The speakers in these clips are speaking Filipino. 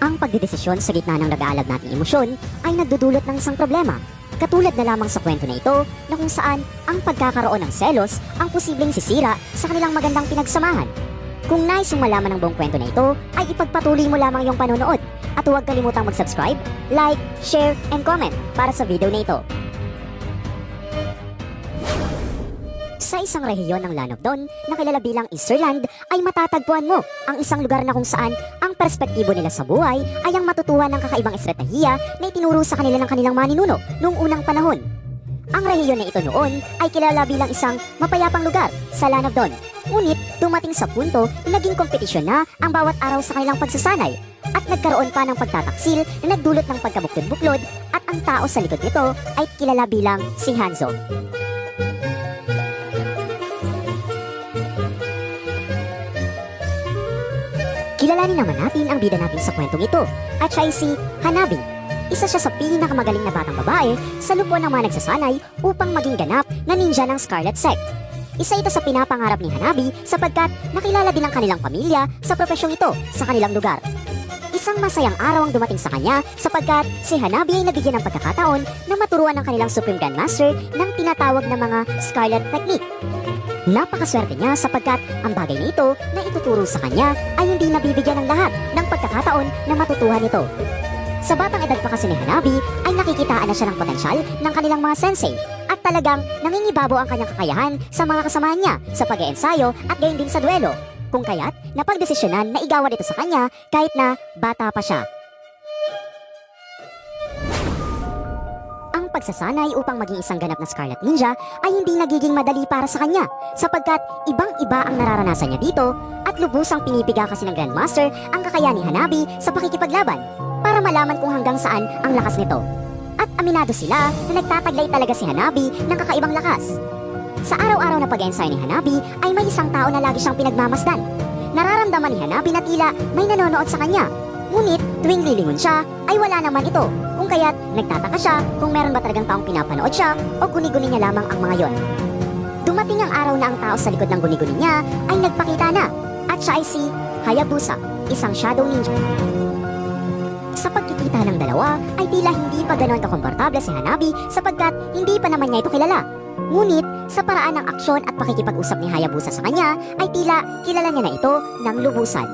Ang pagdedesisyon sa gitna ng nag-aalab nating emosyon ay nagdudulot ng isang problema. Katulad na lamang sa kwento na ito na kung saan ang pagkakaroon ng selos ang posibleng sisira sa kanilang magandang pinagsamahan. Kung nais mong malaman ang buong kwento na ito, ay ipagpatuloy mo lamang yung panonood at huwag kalimutang mag-subscribe, like, share, and comment para sa video na ito. Sa isang rehiyon ng Lanobdon na kilala bilang Easterland ay matatagpuan mo ang isang lugar na kung saan ang perspektibo nila sa buhay ay ang matutuwa ng kakaibang estratehiya na itinuro sa kanila ng kanilang maninuno noong unang panahon. Ang rehiyon na ito noon ay kilala bilang isang mapayapang lugar sa Lanobdon. Ngunit dumating sa punto na naging kompetisyon na ang bawat araw sa kanilang pagsasanay at nagkaroon pa ng pagtataksil na nagdulot ng pagkabuklod-buklod at ang tao sa likod nito ay kilala bilang si Hanzo. Kilalanin naman natin ang bida natin sa kwentong ito at siya ay si Hanabi. Isa siya sa pinakamagaling na batang babae sa lupon ng mga nagsasanay upang maging ganap na ninja ng Scarlet Sect. Isa ito sa pinapangarap ni Hanabi sapagkat nakilala din ang kanilang pamilya sa profesyong ito sa kanilang lugar. Isang masayang araw ang dumating sa kanya sapagkat si Hanabi ay nabigyan ng pagkakataon na maturuan ng kanilang Supreme Grandmaster ng tinatawag na mga Scarlet Technique. Napakaswerte niya sapagkat ang bagay na ito na ituturo sa kanya ay hindi nabibigyan ng lahat ng pagkakataon na matutuhan ito. Sa batang edad pa kasi ni Hanabi ay nakikitaan na siya ng potensyal ng kanilang mga sensei at talagang nangingibabo ang kanyang kakayahan sa mga kasamahan niya sa pag-eensayo at gayon din sa duelo. Kung kaya't napagdesisyonan na igawan ito sa kanya kahit na bata pa siya. Pagsasanay upang maging isang ganap na Scarlet Ninja ay hindi nagiging madali para sa kanya sapagkat ibang-iba ang nararanasan niya dito at lubusang pinipiga kasi ng Grandmaster ang kakayahan ni Hanabi sa pakikipaglaban para malaman kung hanggang saan ang lakas nito. At aminado sila na nagtataglay talaga si Hanabi ng kakaibang lakas. Sa araw-araw na pag-ensayo ni Hanabi ay may isang tao na lagi siyang pinagmamasdan. Nararamdaman ni Hanabi na tila may nanonood sa kanya. Ngunit tuwing lilingon siya ay wala naman ito. Kaya't nagtataka siya kung meron ba talagang taong pinapanood siya o guni-guni niya lamang ang mga yon. Dumating ang araw na ang tao sa likod ng guni-guni niya ay nagpakita na at siya ay si Hayabusa, isang shadow ninja. Sa pagkikita ng dalawa ay tila hindi pa ganoon kakomportable si Hanabi sapagkat hindi pa naman niya ito kilala. Ngunit sa paraan ng aksyon at pakikipag-usap ni Hayabusa sa kanya ay tila kilala niya na ito ng lubusan.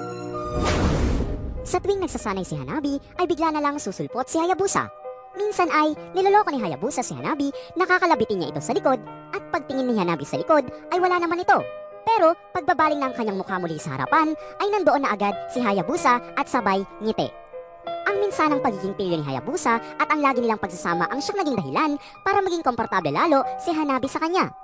Sa tuwing nagsasanay si Hanabi ay bigla na lang susulpot si Hayabusa. Minsan ay niloloko ni Hayabusa si Hanabi, nakakalabitin niya ito sa likod at pagtingin ni Hanabi sa likod ay wala naman ito. Pero pagbabaling ng kanyang mukha muli sa harapan ay nandoon na agad si Hayabusa at sabay ngiti. Ang minsanang pagiging pilyo ni Hayabusa at ang lagi nilang pagsasama ang siyang naging dahilan para maging komportable lalo si Hanabi sa kanya.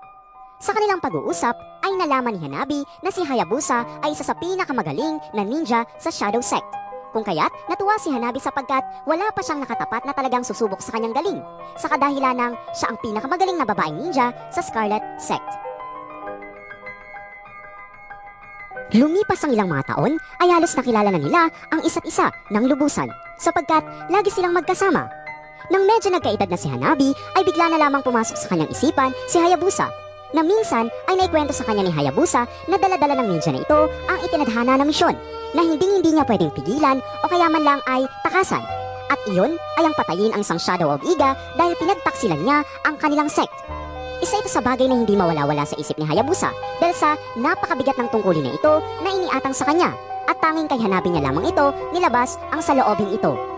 Sa kanilang pag-uusap ay nalaman ni Hanabi na si Hayabusa ay isa sa pinakamagaling na ninja sa Shadow Sect. Kung kaya't natuwa si Hanabi sapagkat wala pa siyang nakatapat na talagang susubok sa kanyang galing sa kadahilan ng siya ang pinakamagaling na babaeng ninja sa Scarlet Sect. Lumipas ang ilang mga taon ay halos nakilala na nila ang isa't isa ng lubusan sapagkat lagi silang magkasama. Nang medyo nagkaedad na si Hanabi ay bigla na lamang pumasok sa kanyang isipan si Hayabusa na minsan ay naikwento sa kanya ni Hayabusa na daladala ng ninja na ito ang itinadhana na misyon na hindi hindi niya pwedeng pigilan o kaya man lang ay takasan. At iyon ay ang patayin ang isang Shadow of Iga dahil pinagtaksilan niya ang kanilang sect. Isa ito sa bagay na hindi mawala-wala sa isip ni Hayabusa dahil sa napakabigat ng tungkulin na ito na iniatang sa kanya at tanging kay hanapin niya lamang ito nilabas ang saloobing ito.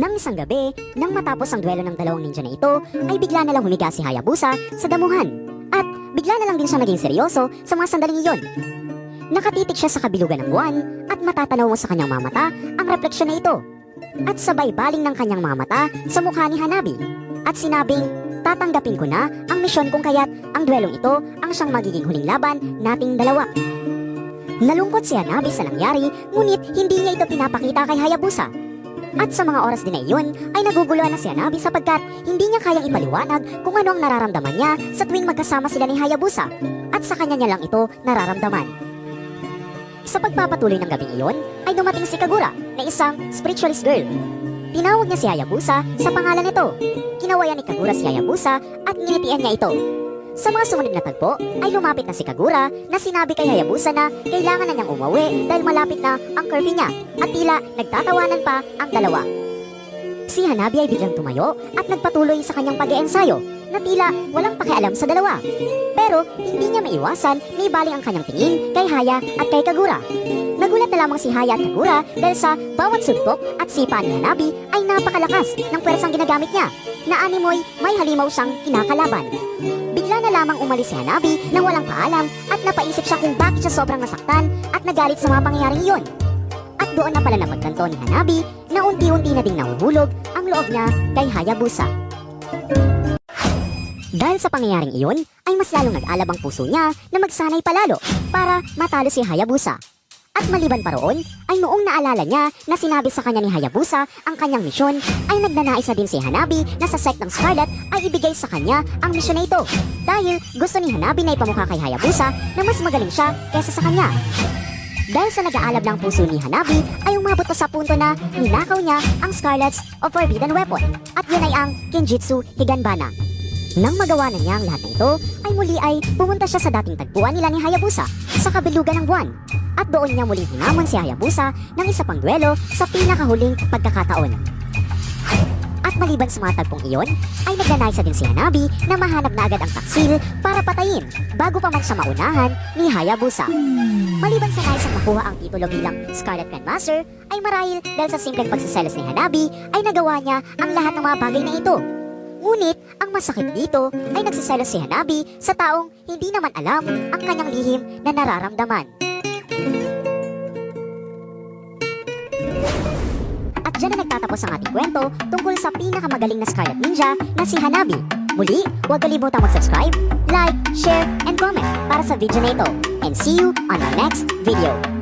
Nang isang gabi, nang matapos ang duelo ng dalawang ninja na ito, ay bigla na lang humiga si Hayabusa sa damuhan. At bigla na lang din siya naging seryoso sa mga sandaling iyon. Nakatitik siya sa kabilugan ng buwan at matatanaw mo sa kanyang mga mata ang refleksyon na ito. At sabay baling ng kanyang mga mata sa mukha ni Hanabi. At sinabing, tatanggapin ko na ang misyon kung kaya't ang duelong ito ang siyang magiging huling laban nating dalawa. Nalungkot si Hanabi sa nangyari, ngunit hindi niya ito pinapakita kay Hayabusa. At sa mga oras din na iyon, ay naguguluhan na si Hanabi sapagkat hindi niya kayang ipaliwanag kung ano ang nararamdaman niya sa tuwing magkasama sila ni Hayabusa at sa kanya niya lang ito nararamdaman. Sa pagpapatuloy ng gabing iyon, ay dumating si Kagura na isang spiritualist girl. Tinawag niya si Hayabusa sa pangalan nito. Kinawayan ni Kagura si Hayabusa at nginitian niya ito. Sa mga sumunod na tagpo, ay lumapit na si Kagura na sinabi kay Hayabusa na kailangan na niyang umuwi dahil malapit na ang curfew niya at tila nagtatawanan pa ang dalawa. Si Hanabi ay biglang tumayo at nagpatuloy sa kanyang pag-iensayo na tila walang pakialam sa dalawa. Pero hindi niya maiwasan may baling ang kanyang tingin kay Haya at kay Kagura. Nagulat na lamang si Haya at Kagura dahil sa bawat suntok at sipa ni Hanabi ay napakalakas ng pwersang ginagamit niya na animoy may halimaw siyang kinakalaban. Bigla na lamang umalis si Hanabi nang walang paalam at napaisip siya kung bakit siya sobrang nasaktan at nagalit sa mga pangyayaring iyon. At doon na pala napagtanto ni Hanabi na unti-unti na ding nahuhulog ang loob niya kay Hayabusa. Dahil sa pangyayaring iyon, ay mas lalong nag-alab ang puso niya na magsanay palalo para matalo si Hayabusa. At maliban pa roon, ay noong naalala niya na sinabi sa kanya ni Hayabusa ang kanyang misyon, ay nagnanais na din si Hanabi na sa sect ng Scarlet ay ibigay sa kanya ang misyon na ito. Dahil gusto ni Hanabi na ipamukha kay Hayabusa na mas magaling siya kesa sa kanya. Dahil sa nag-aalab ng puso ni Hanabi ay umabot pa sa punto na ninakaw niya ang Scarlet's of Forbidden Weapon at yun ay ang Kenjutsu Higanbana. Nang magawa na niya ang lahat ng ito, ay muli ay pumunta siya sa dating tagpuan nila ni Hayabusa sa kabilugan ng buwan. At doon niya muling hinamon si Hayabusa ng isa pang duelo sa pinakahuling pagkakataon. At maliban sa mga tagpong iyon, ay nagnanaysa din si Hanabi na mahanap na agad ang taksil para patayin bago pa man siya maunahan ni Hayabusa. Maliban sa nais ang makuha ang titulo bilang Scarlet Grandmaster, ay marahil dahil sa simpleng pagsiselos ni Hanabi ay nagawa niya ang lahat ng mga bagay na ito. Ngunit, ang masakit dito ay nagsiselos si Hanabi sa taong hindi naman alam ang kanyang lihim na nararamdaman. At dyan na nagtatapos ang ating kwento tungkol sa pinakamagaling na Scarlet Ninja na si Hanabi. Muli, huwag kalimutang mag-subscribe, like, share, and comment para sa video na ito. And see you on our next video.